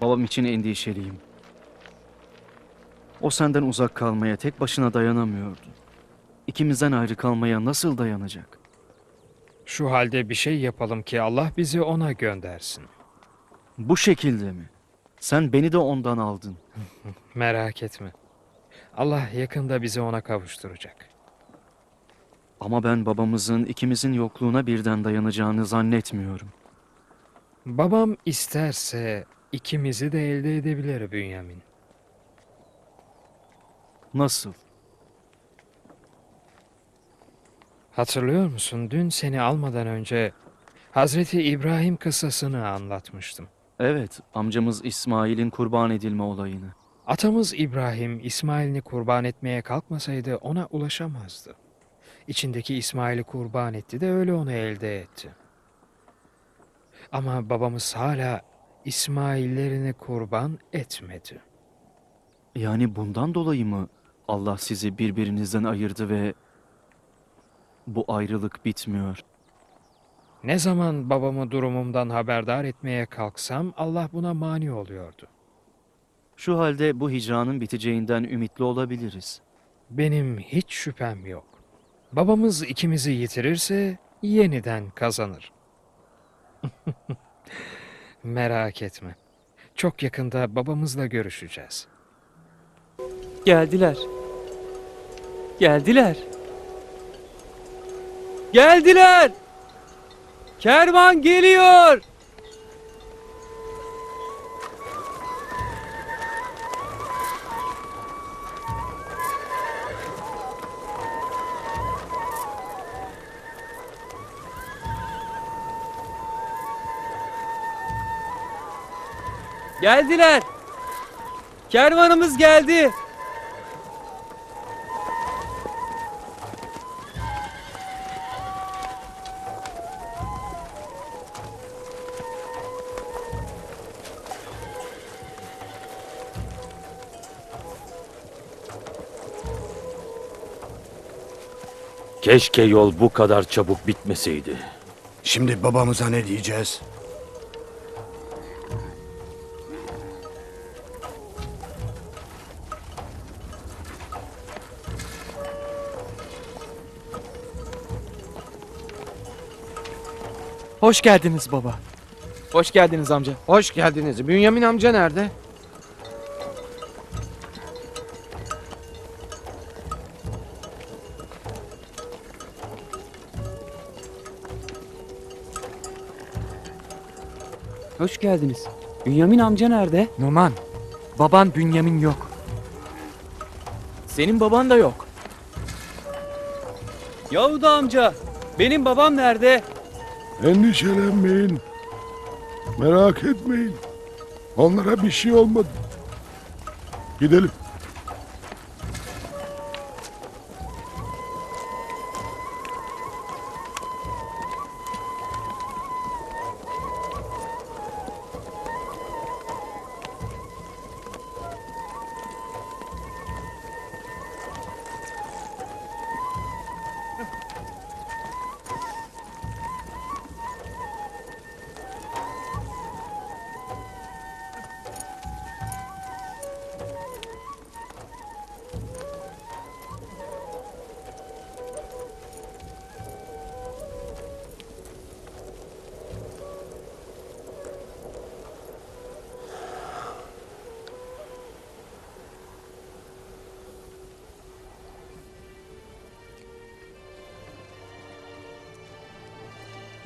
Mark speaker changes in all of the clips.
Speaker 1: Babam için endişeliyim. O senden uzak kalmaya tek başına dayanamıyordu. İkimizden ayrı kalmaya nasıl dayanacak?
Speaker 2: Şu halde bir şey yapalım ki Allah bizi ona göndersin.
Speaker 1: Bu şekilde mi? Sen beni de ondan aldın.
Speaker 2: Merak etme. Allah yakında bizi ona kavuşturacak.
Speaker 1: Ama ben babamızın ikimizin yokluğuna birden dayanacağını zannetmiyorum.
Speaker 2: Babam isterse ikimizi de elde edebilir Bünyamin.
Speaker 1: Nasıl?
Speaker 2: Hatırlıyor musun dün seni almadan önce Hazreti İbrahim kıssasını anlatmıştım.
Speaker 1: Evet, amcamız İsmail'in kurban edilme olayını.
Speaker 2: Atamız İbrahim İsmail'ini kurban etmeye kalkmasaydı ona ulaşamazdı. İçindeki İsmail'i kurban etti de öyle onu elde etti. Ama babamız hala İsmail'lerini kurban etmedi.
Speaker 1: Yani bundan dolayı mı Allah sizi birbirinizden ayırdı ve bu ayrılık bitmiyor?
Speaker 2: Ne zaman babamı durumumdan haberdar etmeye kalksam Allah buna mani oluyordu.
Speaker 1: Şu halde bu hicranın biteceğinden ümitli olabiliriz.
Speaker 2: Benim hiç şüphem yok. Babamız ikimizi yitirirse yeniden kazanır. Merak etme. Çok yakında babamızla görüşeceğiz.
Speaker 3: Geldiler. Geldiler. Geldiler. Kervan geliyor. Geldiler. Kervanımız geldi.
Speaker 4: Keşke yol bu kadar çabuk bitmeseydi.
Speaker 5: Şimdi babamıza ne diyeceğiz?
Speaker 3: Hoş geldiniz baba. Hoş geldiniz amca.
Speaker 6: Hoş geldiniz. Bünyamin amca nerede?
Speaker 3: Hoş geldiniz. Bünyamin amca nerede? Numan, baban Bünyamin yok. Senin baban da yok. Yahuda amca, benim babam nerede?
Speaker 7: Endişelenmeyin. Merak etmeyin. Onlara bir şey olmadı. Gidelim.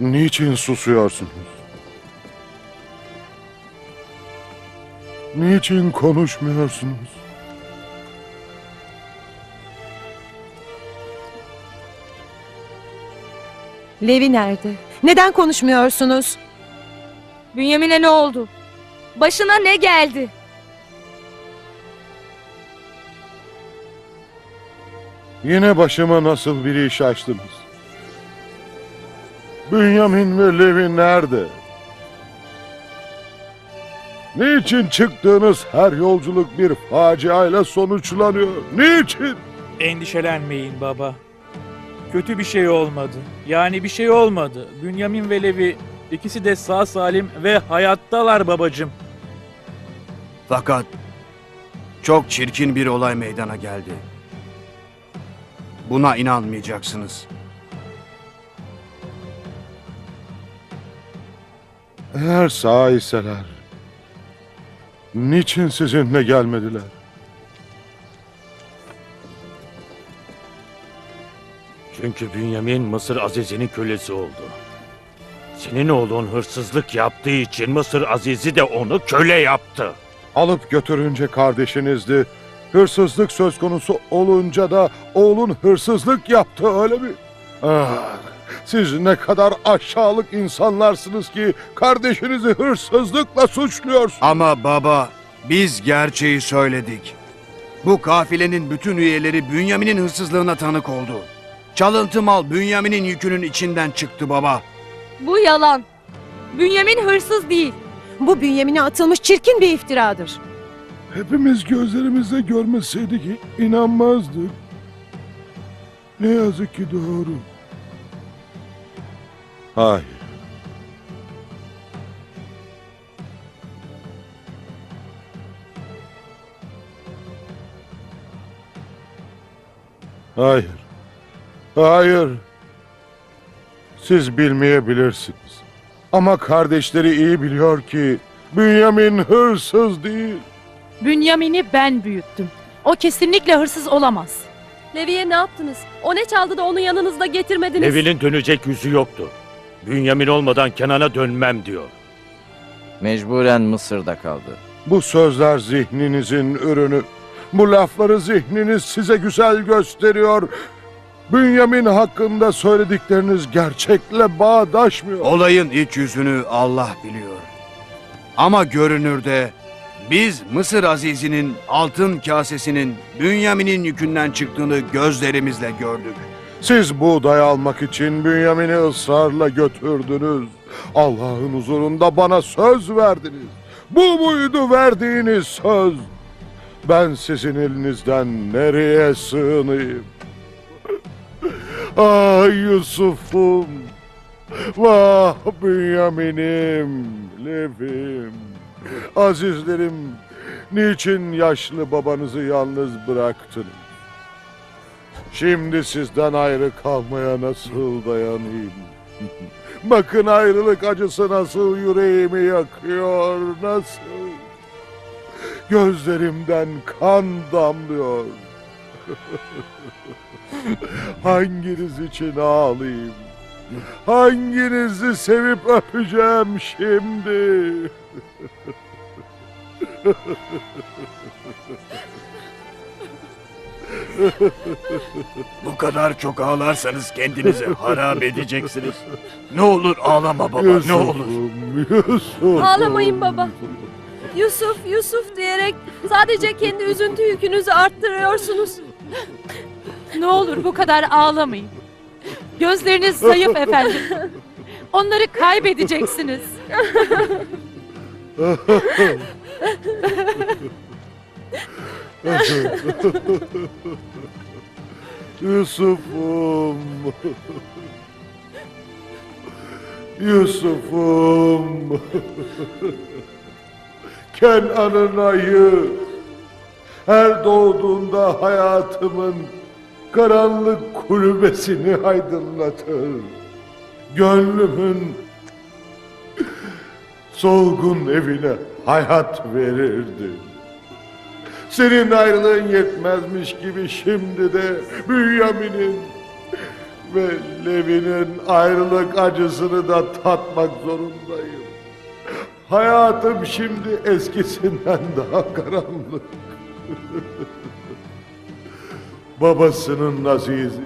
Speaker 7: Niçin susuyorsunuz? Niçin konuşmuyorsunuz?
Speaker 8: Levi nerede? Neden konuşmuyorsunuz?
Speaker 9: Bünyamin'e ne oldu? Başına ne geldi?
Speaker 7: Yine başıma nasıl bir iş açtınız? Bünyamin ve Levi nerede? Niçin çıktığınız her yolculuk bir faciayla sonuçlanıyor? Niçin?
Speaker 10: Endişelenmeyin baba. Kötü bir şey olmadı. Yani bir şey olmadı. Bünyamin ve Levi ikisi de sağ salim ve hayattalar babacım.
Speaker 5: Fakat çok çirkin bir olay meydana geldi. Buna inanmayacaksınız.
Speaker 7: Eğer sağ iseler, niçin sizinle gelmediler?
Speaker 4: Çünkü Bünyamin Mısır Azizi'nin kölesi oldu. Senin oğlun hırsızlık yaptığı için Mısır Azizi de onu köle yaptı.
Speaker 7: Alıp götürünce kardeşinizdi. Hırsızlık söz konusu olunca da oğlun hırsızlık yaptı öyle mi? Ah, siz ne kadar aşağılık insanlarsınız ki kardeşinizi hırsızlıkla suçluyorsunuz.
Speaker 5: Ama baba, biz gerçeği söyledik. Bu kafilenin bütün üyeleri Bünyamin'in hırsızlığına tanık oldu. Çalıntı mal Bünyamin'in yükünün içinden çıktı baba.
Speaker 9: Bu yalan. Bünyamin hırsız değil.
Speaker 8: Bu Bünyamin'e atılmış çirkin bir iftiradır.
Speaker 7: Hepimiz gözlerimizle görmeseydik inanmazdık. Ne yazık ki doğru. Hayır. Hayır. Hayır. Siz bilmeyebilirsiniz. Ama kardeşleri iyi biliyor ki Bünyamin hırsız değil.
Speaker 11: Bünyamin'i ben büyüttüm. O kesinlikle hırsız olamaz.
Speaker 9: Levi'ye ne yaptınız? O ne çaldı da onu yanınızda getirmediniz?
Speaker 4: Levi'nin dönecek yüzü yoktu. Bünyamin olmadan Kenan'a dönmem diyor.
Speaker 6: Mecburen Mısır'da kaldı.
Speaker 7: Bu sözler zihninizin ürünü. Bu lafları zihniniz size güzel gösteriyor. Bünyamin hakkında söyledikleriniz gerçekle bağdaşmıyor.
Speaker 5: Olayın iç yüzünü Allah biliyor. Ama görünürde biz Mısır Azizi'nin altın kasesinin Bünyamin'in yükünden çıktığını gözlerimizle gördük.
Speaker 7: Siz buğday almak için Bünyamin'i ısrarla götürdünüz. Allah'ın huzurunda bana söz verdiniz. Bu muydu verdiğiniz söz? Ben sizin elinizden nereye sığınayım? Ah Yusuf'um. Vah Bünyamin'im, Levim, azizlerim. Niçin yaşlı babanızı yalnız bıraktınız? Şimdi sizden ayrı kalmaya nasıl dayanayım? Bakın ayrılık acısı nasıl yüreğimi yakıyor, nasıl? Gözlerimden kan damlıyor. Hanginiz için ağlayayım? Hanginizi sevip öpeceğim şimdi?
Speaker 5: Bu kadar çok ağlarsanız kendinizi harap edeceksiniz. Ne olur ağlama baba, ne olur.
Speaker 7: Yusuf'um.
Speaker 9: Ağlamayın baba. Yusuf, Yusuf diyerek sadece kendi üzüntü yükünüzü arttırıyorsunuz.
Speaker 11: Ne olur bu kadar ağlamayın. Gözleriniz zayıf efendim. Onları kaybedeceksiniz.
Speaker 7: Yusuf'um. Yusuf'um. Kenan'ın ayı. Her doğduğunda hayatımın karanlık kulübesini aydınlatır. Gönlümün solgun evine hayat verirdi. Senin ayrılığın yetmezmiş gibi şimdi de Bünyamin'in ve Levi'nin ayrılık acısını da tatmak zorundayım. Hayatım şimdi eskisinden daha karanlık. Babasının azizi.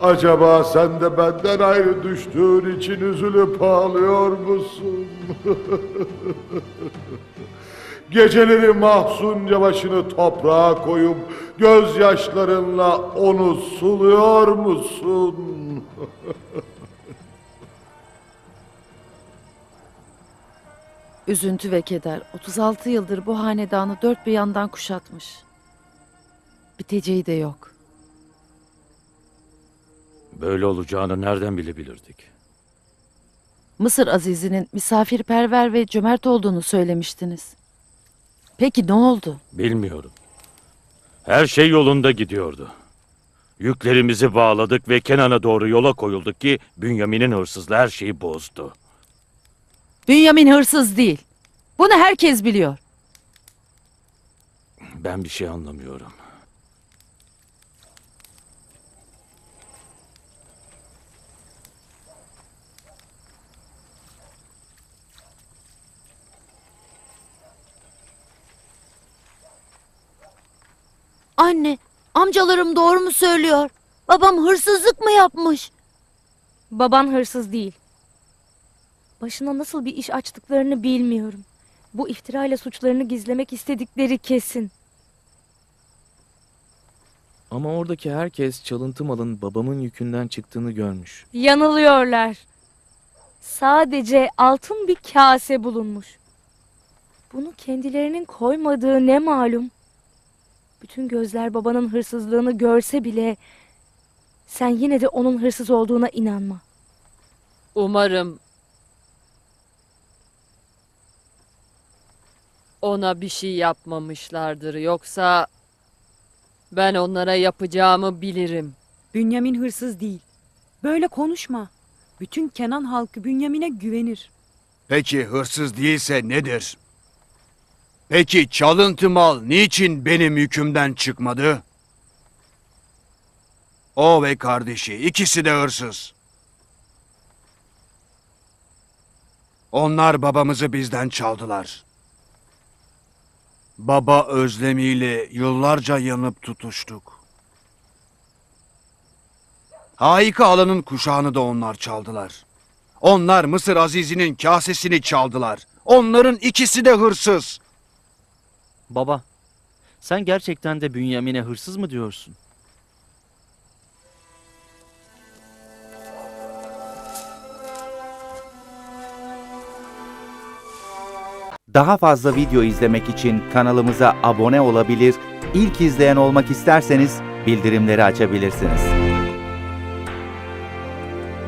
Speaker 7: Acaba sen de benden ayrı düştüğün için üzülüp ağlıyor musun? Geceleri mahzunca başını toprağa koyup gözyaşlarınla onu suluyor musun?
Speaker 11: Üzüntü ve keder 36 yıldır bu hanedanı dört bir yandan kuşatmış. Biteceği de yok.
Speaker 4: Böyle olacağını nereden bilebilirdik?
Speaker 11: Mısır Azizi'nin misafirperver ve cömert olduğunu söylemiştiniz. Peki ne oldu?
Speaker 4: Bilmiyorum. Her şey yolunda gidiyordu. Yüklerimizi bağladık ve Kenan'a doğru yola koyulduk ki Bünyamin'in hırsızlığı her şeyi bozdu.
Speaker 11: Bünyamin hırsız değil. Bunu herkes biliyor.
Speaker 4: Ben bir şey anlamıyorum.
Speaker 11: Anne, amcalarım doğru mu söylüyor? Babam hırsızlık mı yapmış?
Speaker 9: Baban hırsız değil. Başına nasıl bir iş açtıklarını bilmiyorum. Bu iftirayla suçlarını gizlemek istedikleri kesin.
Speaker 1: Ama oradaki herkes çalıntı malın babamın yükünden çıktığını görmüş.
Speaker 9: Yanılıyorlar. Sadece altın bir kase bulunmuş. Bunu kendilerinin koymadığı ne malum? Bütün gözler babanın hırsızlığını görse bile sen yine de onun hırsız olduğuna inanma.
Speaker 12: Umarım ona bir şey yapmamışlardır. Yoksa ben onlara yapacağımı bilirim.
Speaker 8: Bünyamin hırsız değil. Böyle konuşma. Bütün Kenan halkı Bünyamin'e güvenir.
Speaker 5: Peki hırsız değilse nedir? Peki çalıntı mal niçin benim yükümden çıkmadı? O ve kardeşi ikisi de hırsız. Onlar babamızı bizden çaldılar. Baba özlemiyle yıllarca yanıp tutuştuk. Haika alanın kuşağını da onlar çaldılar. Onlar Mısır Azizi'nin kasesini çaldılar. Onların ikisi de hırsız.
Speaker 1: Baba, sen gerçekten de Bünyamin'e hırsız mı diyorsun?
Speaker 13: Daha fazla video izlemek için kanalımıza abone olabilir, ilk izleyen olmak isterseniz bildirimleri açabilirsiniz.